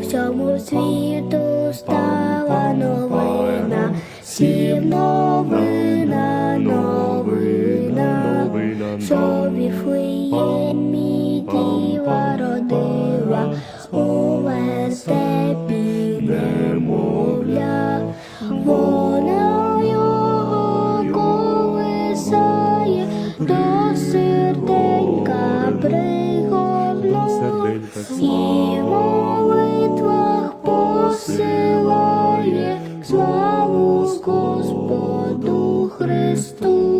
Всьому світу стала новина, сім новин. що віфлеємі діва родила, у вестепі немовля, вона його колисає, до серденька пригодно. І в молитвах посилає славу Господу Христу.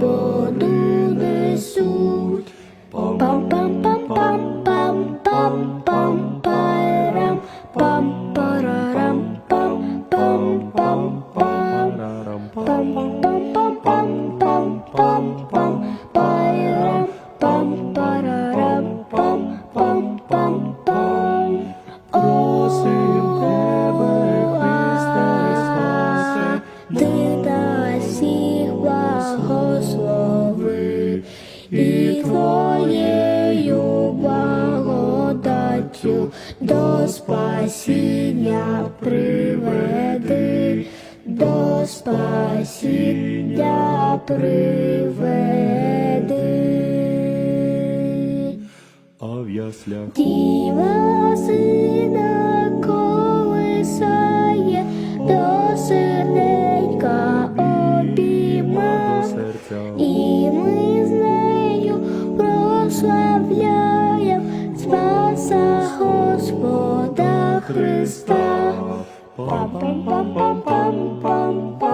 bodoh твоєю благодаттю до спасіння приведи, до спасіння приведи. А в яслях. Спаса Господа Христа. Пам-пам-пам-пам-пам-пам.